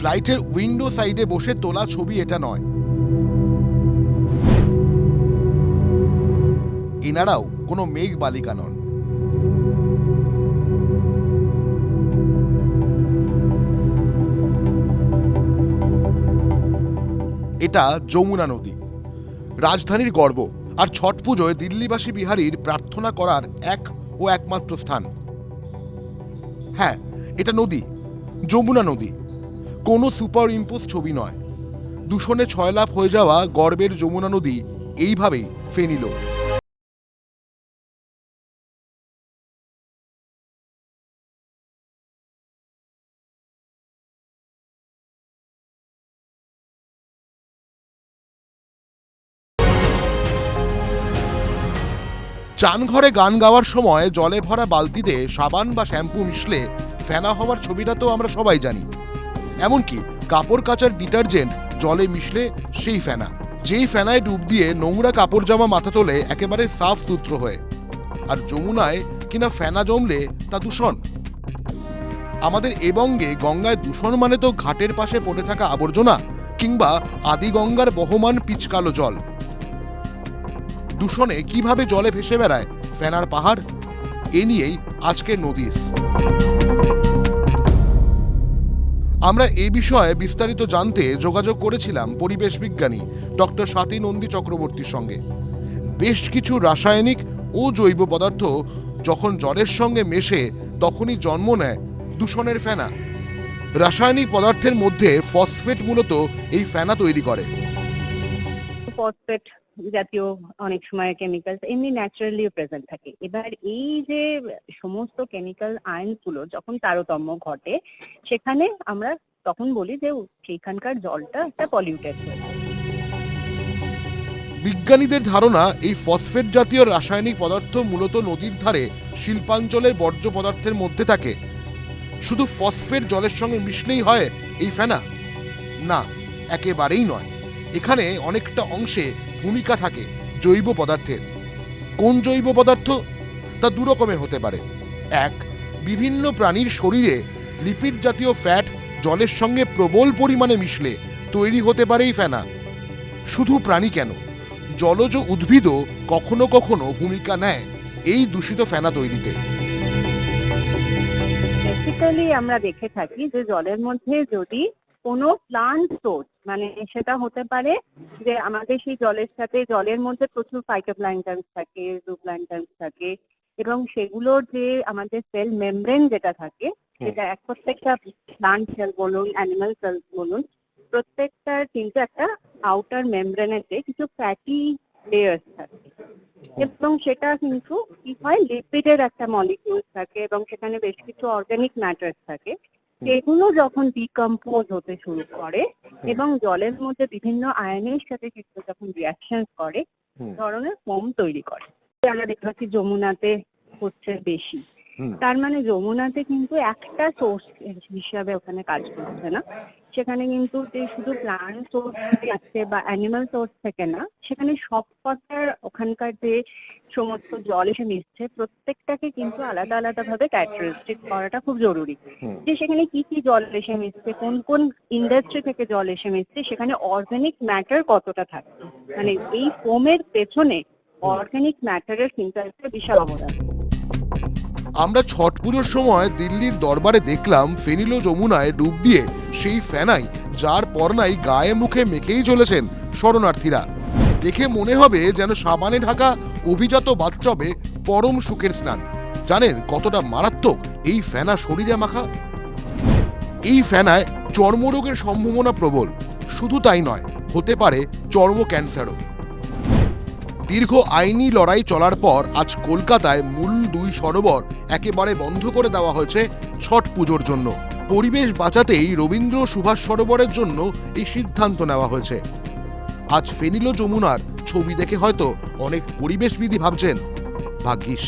ফ্লাইটের উইন্ডো সাইডে বসে তোলা ছবি এটা নয়। এনারাও কোনো মেঘ বালিকা নন। এটা যমুনা নদী। রাজধানীর গর্ব আর ছট পুজোয় দিল্লিবাসী বিহারীর প্রার্থনা করার এক ও একমাত্র স্থান। হ্যাঁ এটা নদী, যমুনা নদী। কোনো সুপার ইম্পোজ ছবি নয়। দূষণে ছয় লাভ হয়ে যাওয়া গর্বের যমুনা নদী এইভাবেই ফেনিল চানঘরে গান গাওয়ার সময় জলে ভরা বালতিতে সাবান বা শ্যাম্পু মিশলে ফেনা হওয়ার ছবিটা তো আমরা সবাই জানি। এমনকি কাপড় কাচার ডিটারজেন্ট জলে মিশলে সেই ফেনা। যেই ফেনায় ডুব দিয়ে নোংরা কাপড় জামা মাথা তোলে একেবারে সাফ সূত্র হয়ে। আর যমুনায় কিনা ফেনা জমলে তা দূষণ। আমাদের এবঙ্গে গঙ্গায় দূষণ মানে তো ঘাটের পাশে পড়ে থাকা আবর্জনা কিংবা আদি গঙ্গার বহমান পিচকালো জল। দূষণে কীভাবে জলে ভেসে বেড়ায় ফেনার পাহাড়? এ নিয়েই আজকের নদীস। আমরা এই বিষয়ে বিস্তারিত জানতে যোগাযোগ করেছিলাম পরিবেশ বিজ্ঞানী ডক্টর স্বাতী নন্দী চক্রবর্তীর সঙ্গে। বেশ কিছু রাসায়নিক ও জৈব পদার্থ যখন জলের সঙ্গে মেশে তখনই জন্ম নেয় দূষণের ফেনা। রাসায়নিক পদার্থের মধ্যে ফসফেট মূলত এই ফেনা তৈরি করে। ফসফেট জাতীয় অনেক সময় কেমিক্যাল এমনি ন্যাচারালিও প্রেজেন্ট থাকে। এবার এই যে সমস্ত কেমিক্যাল আয়নগুলো যখন তারতম্য ঘটে, সেখানে আমরা তখন বলি যে সেইখানকার জলটা একটা পলিউটেড হয়ে বিজ্ঞানীদের ধারণা, এই ফসফেট জাতীয় রাসায়নিক পদার্থ মূলত নদীর ধারে শিল্পাঞ্চলের বর্জ্য পদার্থের মধ্যে থাকে। শুধু ফসফেট জলের সঙ্গে মিশলেই হয় এই ফেনা? না, একেবারেই নয়। এখানে অনেকটা অংশে ভূমিকা থাকে জৈব পদার্থের। কোন জৈব পদার্থ? তা দু রকমের হতে পারে। এক, বিভিন্ন প্রাণীর শরীরে লিপিড জাতীয় ফ্যাট জলের সঙ্গে প্রবল পরিমাণে মিশলে তৈরি হতে পারে এই ফেনা। শুধু প্রাণী কেন? জলজ উদ্ভিদও কখনো কখনো ভূমিকা নেয় এই দূষিত ফেনা তৈরিতে। আমরা দেখে থাকি যে জলের মধ্যে যদি কোনো প্লান্ট সোর্স মানে সেটা হতে পারে যে আমাদের সেই জলের সাথে জলের মধ্যে প্রচুর ফাইটোপ্ল্যাঙ্কটনস থাকে জুপ্ল্যাঙ্কটনস থাকে এবং সেগুলোর যে আমাদের সেল মেমব্রেন যেটা থাকে সেটা এক প্রত্যেকটা প্লান্ট সেল বলুন অ্যানিমাল সেল বলুন প্রত্যেকটার কিন্তু একটা আউটার মেমব্রেনেতে কিছু ফ্যাটি লেয়ার্স থাকে। এবং সেটা কিন্তু কি হয় লিপিডের একটা মলিকিউল থাকে এবং সেখানে বেশ কিছু অর্গানিক ম্যাটার থাকে। সেগুলো যখন ডিকম্পোজ হতে শুরু করে এবং জলের মধ্যে বিভিন্ন আয়নের সাথে কিন্তু যখন রিয়াকশন করে ধরনের ফোম তৈরি করে। আমরা দেখতে পাচ্ছি যমুনাতে হচ্ছে বেশি। তার মানে যমুনাতে কিন্তু একটা সোর্স হিসাবে ওখানে কাজ করছে না। সেখানে কিন্তু যে শুধু প্লান্ট সোর্স আছে বা অ্যানিমাল সোর্স থেকে না সেখানে সব কটার ওখানকার যে সমস্ত জল এসে মিশছে প্রত্যেকটাকে কিন্তু আলাদা আলাদা ভাবে ক্যারেক্টারিস্টিক করাটা খুব জরুরি। যে সেখানে কি কি জল এসে মিশছে কোন কোন ইন্ডাস্ট্রি থেকে জল এসে মিশছে সেখানে অর্গানিক ম্যাটার কতটা থাকে। মানে এই ফোমের পেছনে অর্গানিক ম্যাটারের কিন্তু একটা বিশাল অবদান। আমরা ছট পুজোর সময় দিল্লির দরবারে দেখলাম ফেনিলো যমুনায় ডুব দিয়ে সেই ফেনাই যার পরনাই গায়ে মুখে মেখেই চলেছেন শরণার্থীরা। দেখে মনে হবে যেন সাবানে ঢাকা অভিজাত বাথটবে পরম সুখের স্নান। জানেন কতটা মারাত্মক এই ফেনা শরীরে মাখা? এই ফেনায় চর্মরোগের সম্ভাবনা প্রবল। শুধু তাই নয়, হতে পারে চর্ম ক্যান্সারও দীর্ঘ আইনি লড়াই চলার পর আজ কলকাতায় মূল দুই সরোবর একেবারে বন্ধ করে দেওয়া হয়েছে ছট পুজোর জন্য। পরিবেশ বাঁচাতেই রবীন্দ্র সুভাষ সরোবরের জন্য এই সিদ্ধান্ত নেওয়া হয়েছে। আজ ফেনিল যমুনার ছবি দেখে হয়তো অনেক পরিবেশবিধি ভাবছেন, ভাগ্যিস।